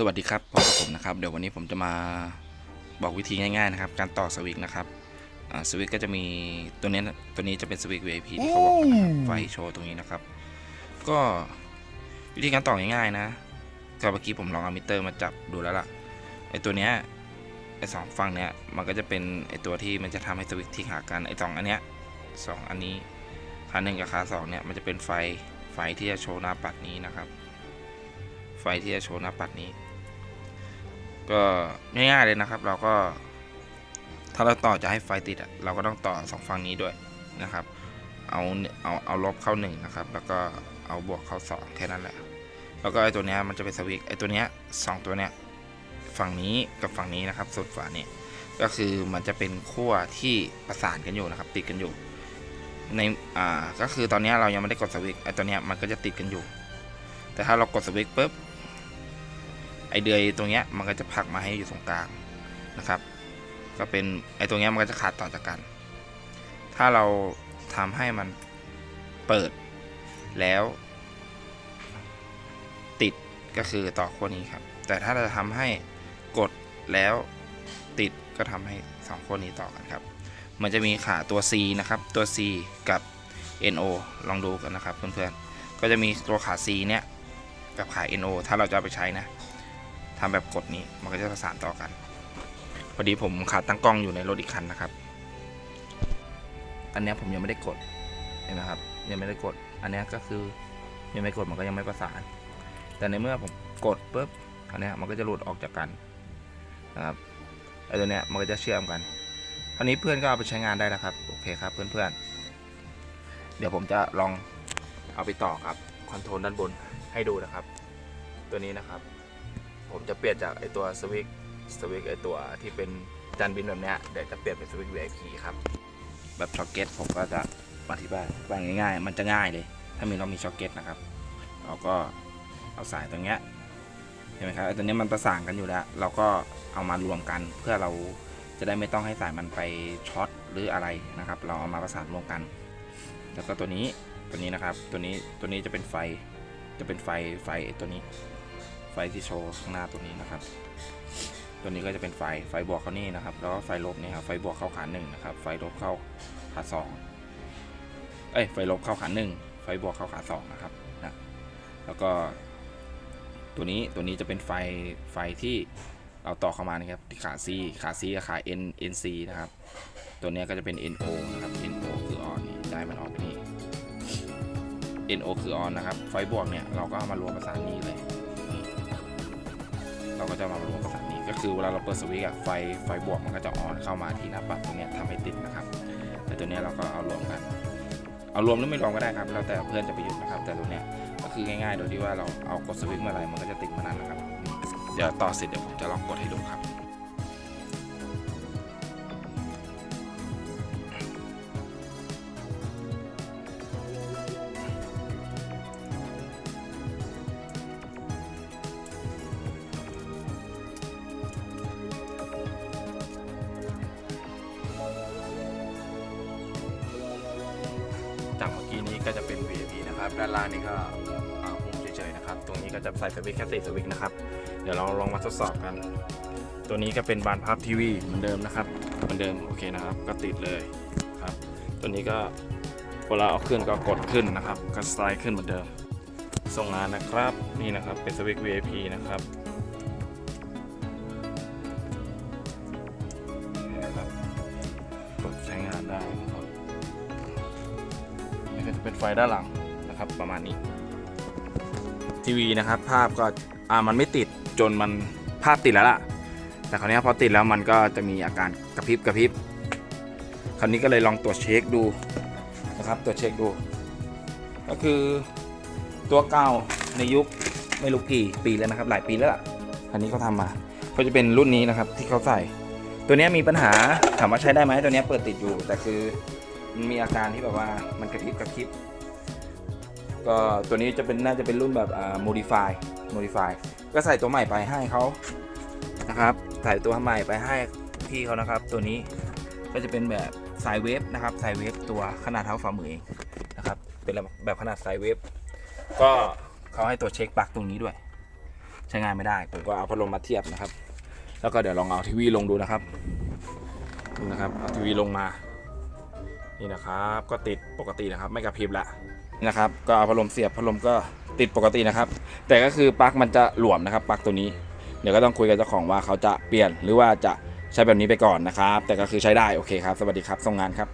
สวัสดีครับพบกับผมนะครับเดี๋ยววันนี้ผมจะมาบอกวิธีง่ายๆนะครับ การต่อสวิกนะครับอ่าสวิกก็จะมีตัวนี้นะตัวนี้จะเป็นสวิก VIP ที่เขาบอกนะครับไฟโชว์ตรงนี้นะครับ ก็วิธีการต่อง่ายๆนะก็เมื่อกี้ผมลองเอามิเตอร์มาจับดูแล้วล่ะไอตัวเนี้ยไอสองฝั่งเนี้ยมันก็จะเป็นไอตัวที่มันจะทำให้สวิกทิ้งหากันไอสองอันเนี้ยสองอันนี้ขาหนึ่งกับขาสองเนี่ยมันจะเป็นไฟไฟที่จะโชว์หน้าปัดนี้นะครับไฟที่จะโชว์หน้าปัดนี้ ก็ง่ายๆเลยนะครับ เราก็ ถ้าเราต่อจะให้ไฟติดอะเราก็ต้องต่อสองฝั่งนี้ด้วยนะครับ เอาเอาเอาลบเข้าหนึ่งนะครับ แล้วก็เอาบวกเข้าสองแค่นั้นแหละ แล้วก็ไอ้ตัวเนี้ยมันจะเป็นสวิตไอ้ตัวเนี้ยสองตัวเนี้ยฝั่งนี้กับฝั่งนี้นะครับส่วนฝาเนี่ยก็คือมันจะเป็นขั้วที่ประสานกันอยู่นะครับ ติดกันอยู่ ในอ่าก็คือตอนเนี้ยเรายังไม่ได้กดสวิตไอ้ตัวเนี้ยมันก็จะติดกันอยู่ แต่ถ้าเรากดสวิตปุ๊บ อเดือยตรงเนี้ยมันก็จะผักมาให้อยู่ตรงกลางนะครับ ก็เป็นไอตรงเนี้ยมันก็จะขาดต่อจากกัน ถ้าเราทำให้มันเปิดแล้ว ติดก็คือต่อขั้วนี้ครับ แต่ถ้าเราทำให้กดแล้วติดก็ทำให้สองขั้วนี้ต่อกันครับ มันจะมีขาตัว C นะครับ ตัว C กับ NO ลองดูกันนะครับเพื่อนๆก็จะมีตัวขา C เนี้ยกับขา NO ถ้าเราจะเอาไปใช้นะ ทำแบบกดนี้มันก็จะประสานต่อกัน พอดีผมขาดตั้งกล้องอยู่ในรถอีกคันนะครับ อันนี้ผมยังไม่ได้กดเห็นไหมครับ ยังไม่ได้กด อันนี้ก็คือยังไม่กดมันก็ยังไม่ประสาน แต่ในเมื่อผมกดปุ๊บอันนี้มันก็จะหลุดออกจากกันนะครับไอ้ตัวเนี้ยมันก็จะเชื่อมกันคราวนี้เพื่อนก็เอาไปใช้งานได้แล้วครับ โอเคครับเพื่อนๆ เดี๋ยวผมจะลองเอาไปต่อครับคอนโทรลด้านบนให้ดูนะครับ ตัวนี้นะครับ ผมจะเปลี่ยนจากไอตัวสวิกสวิกไอตัวที่เป็นจานบินแบบเนี้ยเดี๋ยวจะเปลี่ยนเป็นสวิก VIP ครับ แบบช็อคเก็ตผมก็จะอธิบายอธิบายง่าย ๆ มันจะง่ายเลย ถ้ามีเรามีช็อคเก็ตนะครับ เราก็เอาสายตรงเนี้ยเห็นไหมครับไอตัวเนี้ยมันประสานกันอยู่แล้ว เราก็เอามารวมกันเพื่อเราจะได้ไม่ต้องให้สายมันไปช็อตหรืออะไรนะครับ เราเอามาประสานรวมกัน แล้วก็ตัวนี้ตัวนี้นะครับ ตัวนี้ตัวนี้จะเป็นไฟจะเป็นไฟไฟตัวนี้ ไฟที่โชว์ข้างหน้าตัวนี้นะครับ ตัวนี้ก็จะเป็นไฟไฟบวกเขานี่นะครับ แล้วก็ไฟลบนี่ครับไฟบวกเข้าขาหนึ่งนะครับ ไฟลบเข้าขาสองเอ้ยไฟลบเข้าขาหนึ่งไฟบวกเข้าขาสองนะครับนะแล้วก็ตัวนี้ตัวนี้จะเป็นไฟไฟที่เราต่อเข้ามานะครับที่ขา C ขา C กับขา N NC นะครับ ตัวนี้ก็จะเป็น NO นะครับ NO คือออนนี่ได้มันออกไปนี่ NO คือออนนะครับ ไฟบวกเนี่ยเราก็เอามารวมประสานนี้เลย เราก็จะมารวมประสานนี้ก็คือเวลาเราเปิดสวิตช์อะไฟไฟบวกมันก็จะออนเข้ามาที่หน้าปัดตรงนี้ทำให้ติดนะครับแต่ตัวนี้เราก็เอารวมกัน เอารวมหรือไม่รวมก็ได้ครับแล้วแต่เพื่อนจะไปหยุดนะครับ แต่ตัวเนี้ยก็คือง่ายๆโดยที่ว่าเราเอากดสวิตช์เมื่อไหร่มันก็จะติดเมื่อนั้นนะครับเดี๋ยวต่อเสร็จเดี๋ยวผมจะลองกดให้ดูครับ ล่างนี่ก็หุ้มเฉยๆนะครับ ตรงนี้ก็จะใส่สวิตช์แค่สี่สวิตช์นะครับ เดี๋ยวเราลองมาทดสอบกัน ตัวนี้ก็เป็นบานพับทีวีเหมือนเดิมนะครับเหมือนเดิมโอเคนะครับ ก็ติดเลยครับ ตัวนี้ก็เวลาเอาขึ้นก็กดขึ้นนะครับ ก็สไลด์ขึ้นเหมือนเดิม ส่งงานนะครับนี่นะครับเป็นสวิตช์ VIP นะครับกดใช้งานได้นะครับนี่ก็จะเป็นไฟด้านหลัง ครับประมาณนี้ ทีวีนะครับ ภาพก็อ่ามันไม่ติดจนมันภาพติดแล้วล่ะ แต่คราวนี้พอติดแล้วมันก็จะมีอาการกระพริบกระพริบคราวนี้ก็เลยลองตรวจเช็คดูนะครับตรวจเช็คดู ก็คือตัวเก่าในยุคไม่รู้กี่ปีแล้วนะครับ หลายปีแล้วล่ะคันนี้เขาทำมาก็จะเป็นรุ่นนี้นะครับที่เขาใส่ ตัวนี้มีปัญหาถามว่าใช้ได้ไหมตัวนี้เปิดติดอยู่ แต่คือมันมีอาการที่แบบว่ามันกระพริบกระพริบ ก็ตัวนี้จะเป็นน่าจะเป็นรุ่นแบบอ่า modify modify ก็ใส่ตัวใหม่ไปให้เขานะครับ ใส่ตัวใหม่ไปให้พี่เขานะครับ ตัวนี้ก็จะเป็นแบบสายเวฟนะครับสายเวฟตัวขนาดเท่าฝ่ามือเองนะครับ เป็นแบบขนาดสายเวฟก็เขาให้ตัวเช็คปลั๊กตรงนี้ด้วย ใช้งานไม่ได้ผมก็เอาพัดลมมาเทียบนะครับ แล้วก็เดี๋ยวลองเอาทีวีลงดูนะครับดูนะครับเอาทีวีลงมานี่นะครับก็ติดปกตินะครับ ไม่กระพริบละ นะครับ ก็เอาพัดลมเสียบพัดลมก็ติดปกตินะครับ แต่ก็คือปลั๊กมันจะหลวมนะครับปลั๊กตัวนี้ เดี๋ยวก็ต้องคุยกับเจ้าของว่าเขาจะเปลี่ยนหรือว่าจะใช้แบบนี้ไปก่อนนะครับ แต่ก็คือใช้ได้โอเคครับ สวัสดีครับส่งงานครับ